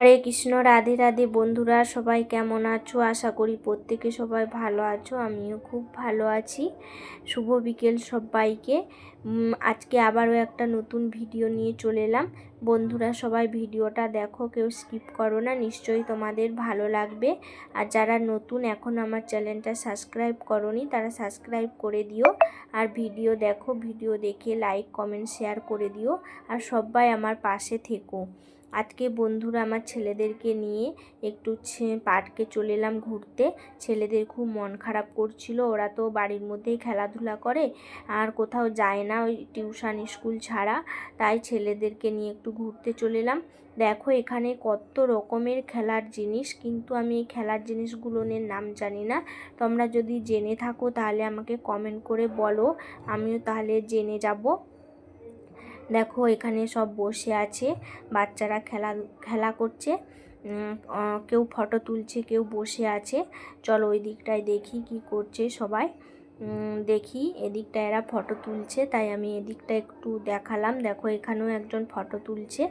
হরে কৃষ্ণ, রাধে রাধে। বন্ধুরা, সবাই কেমন আছো? আশা করি প্রত্যেকে সবাই ভালো আছো, আমিও খুব ভালো আছি। শুভ বিকেল সবাইকে। আজকে আবারও একটা নতুন ভিডিও নিয়ে চলে এলাম। বন্ধুরা সবাই ভিডিওটা দেখো, কেউ স্কিপ করো না, নিশ্চয়ই তোমাদের ভালো লাগবে। আর যারা নতুন এখন আমার চ্যানেলটা সাবস্ক্রাইব করনি, তারা সাবস্ক্রাইব করে দিও। আর ভিডিও দেখো, ভিডিও দেখে লাইক কমেন্ট শেয়ার করে দিও। আর সবাই আমার পাশে থেকো। আজকে বন্ধুরা আমার ছেলেদেরকে নিয়ে একটু পার্কে চলে এলাম ঘুরতে। ছেলেদের খুব মন খারাপ করছিল, ওরা তো বাড়ির মধ্যেই খেলাধুলা করে। আর কোথাও যায় না, ওই টিউশন স্কুল ছাড়া। তাই ছেলেদেরকে নিয়ে একটু ঘুরতে চলে এলাম। দেখো, এখানে কত রকমের খেলার জিনিস, কিন্তু আমি এই খেলার জিনিসগুলোর নাম জানি না। তোমরা যদি জেনে থাকো, তাহলে আমাকে কমেন্ট করে বলো। আমিও তাহলে জেনে যাব। দেখো, এখানে সব বসে আছে, বাচ্চারা খেলা খেলা করছে। কেউ ফটো তুলছে, কেউ বসে আছে। চলো ওই দিকটায় দেখি কি করছে সবাই। দেখি, এদিকটা এরা ফটো তুলছে, তাই আমি এদিকটা একটু দেখালাম। দেখো, এখানেও একজন ফটো তুলছে।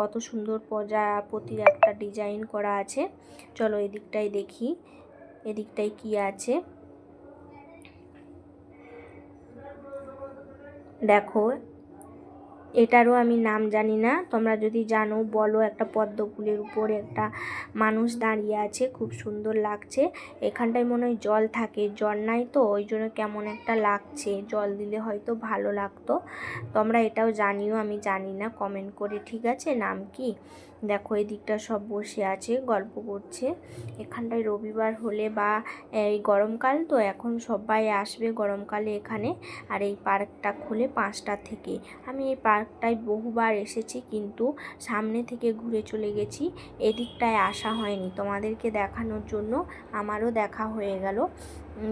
কত সুন্দর প্রজাপতির একটা ডিজাইন করা আছে। চলো, এদিকটাই দেখি এদিকটায় কি আছে। দেখো এটারও আমি নাম জানি না। তোমরা যদি জানো, বলো, একটা পদ্ম ফুলের উপরে একটা মানুষ দাঁড়িয়ে আছে, খুব সুন্দর লাগছে। এখানটায় মনে হয় জল থাকে, জল নাই তো, ওই জন্য কেমন একটা লাগছে। জল দিলে হয়তো ভালো লাগতো। তোমরা এটাও জানিও, আমি জানি না কমেন্ট করে, ঠিক আছে? নাম কি? দেখো এই দিকটা সব বসে আছে, গল্প করছে। এখানটায় রবিবার হলে বা এই গরমকাল তো, এখন সবাই আসবে গরমকালে এখানে। আর এই পার্কটা খুলে পাঁচটা থেকে। আমি এই পার্কটায় বহুবার এসেছি, কিন্তু সামনে থেকে ঘুরে চলে গেছি। এদিকটায় আসা হয়নি। তোমাদেরকে দেখানোর জন্য আমারও দেখা হয়ে গেল।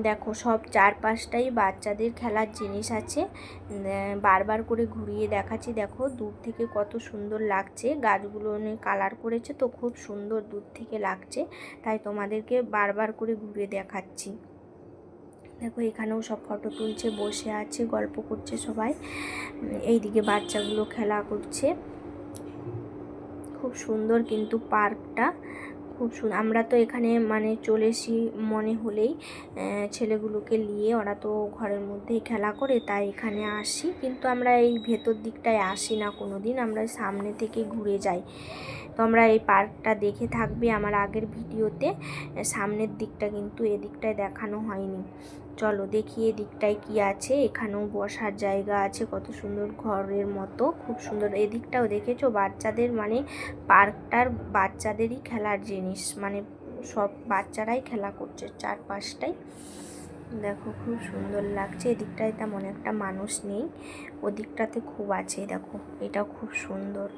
দেখো, সব চারপাশটাই বাচ্চাদের খেলার জিনিস আছে। বারবার করে ঘুরিয়ে দেখাচ্ছি। দেখো, দূর থেকে কত সুন্দর লাগছে। গাছগুলো কালার করেছে তো, খুব সুন্দর দূর থেকে লাগছে। তাই তোমাদেরকে বারবার করে ঘুরিয়ে দেখাচ্ছি। দেখো এখানেও সব ফটো তুলছে বসে আছে গল্প করছে সবাই। উম, এইদিকে বাচ্চাগুলো খেলা করছে। খুব সুন্দর কিন্তু পার্কটা। খুব সুন্দর আমরা তো এখানে মানে চলে এসি মনে হলেই ছেলেগুলোকে নিয়ে। ওরা তো ঘরের মধ্যেই খেলা করে তাই এখানে আসি। কিন্তু আমরা এই ভেতর দিকটায় আসি না কোনো দিন আমরা সামনে থেকে ঘুরে যাই। তোমরা এই পার্কটা দেখে থাকবে আমার আগের ভিডিওতে। সামনের দিকটা কিন্তু এদিকটায় দেখানো হয়নি। চলো দেখি এদিকটায় কি আছে। এখানেও বসার জায়গা আছে, কত সুন্দর ঘরের মতো, খুব সুন্দর। এদিকটাও দেখেছ? বাচ্চাদের মানে পার্কটার বাচ্চাদেরই খেলার জিনিস মানে সব বাচ্চারাই খেলা করছে চারপাশটাই। দেখো খুব সুন্দর লাগছে, এদিকটায় তেমন একটা মানুষ নেই, ওদিকটাতে খুব আছে, দেখো এটা খুব সুন্দর।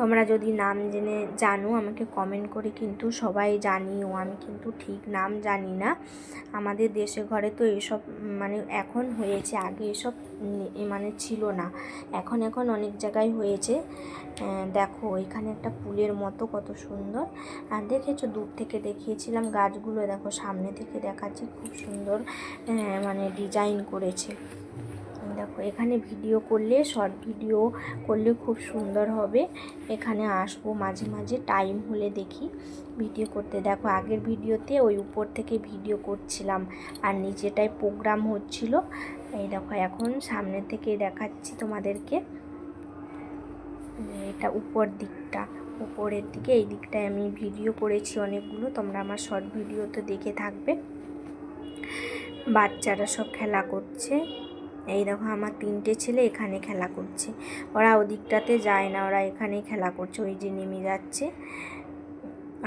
তোমরা যদি নাম জেনে জানো, আমাকে কমেন্ট করে কিন্তু সবাই জানিও। আমি কিন্তু ঠিক নাম জানি না। আমাদের দেশে ঘরে তো এসব মানে এখন হয়েছে, আগে এসব মানে ছিল না। এখন এখন অনেক জায়গায় হয়েছে। দেখো, এখানে একটা পুলের মতো কত সুন্দর। আর দেখেছ, দূর থেকে দেখিয়েছিলাম গাছগুলো। দেখো, সামনে থেকে দেখাচ্ছি, খুব সুন্দর মানে ডিজাইন করেছে। দেখো, এখানে ভিডিও করলে শর্ট ভিডিও করলে খুব সুন্দর হবে। এখানে আসব মাঝে মাঝে টাইম হলে দেখি ভিডিও করতে। দেখো, আগের ভিডিওতে ওই উপর থেকে ভিডিও করছিলাম, আর নিচেটায় প্রোগ্রাম হচ্ছিল। এই দেখো, এখন সামনে থেকে দেখাচ্ছি তোমাদেরকে। এটা উপর দিকটা, উপরের দিকে, এই দিকটায় আমি ভিডিও করেছি অনেকগুলো, তোমরা আমার শর্ট ভিডিও তো দেখে থাকবে। বাচ্চারা সব খেলা করছে। এই দেখো আমার তিনটে ছেলে এখানে খেলা করছে। ওরা ওদিকটাতে যায় না, ওরা এখানেই খেলা করছে, ওই যে নেমে যাচ্ছে।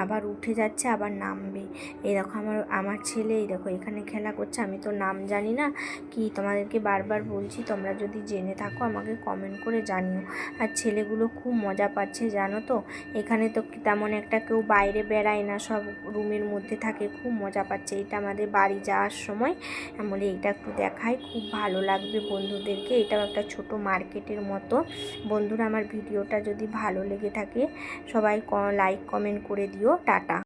আবার উঠে যাচ্ছে, আবার নামবে। এই দেখো আমার আমার ছেলে, এই দেখো এখানে খেলা করছে, আমি তো নাম জানি না। কি তোমাদেরকে বারবার বলছি, তোমরা যদি জেনে থাকো আমাকে কমেন্ট করে জানিও। আর ছেলেগুলো খুব মজা পাচ্ছে, জানো তো? এখানে তো তেমন একটা কেউ বাইরে বেড়ায় না, সব রুমের মধ্যে থাকে, খুব মজা পাচ্ছে। এটা আমাদের বাড়ি যাওয়ার সময় বলি এইটা একটু দেখাই, খুব ভালো লাগবে বন্ধুদেরকে। এটাও একটা ছোট মার্কেটের মতো। বন্ধুরা, আমার ভিডিওটা যদি ভালো লেগে থাকে, সবাই লাইক কমেন্ট করে দিও। টাটা।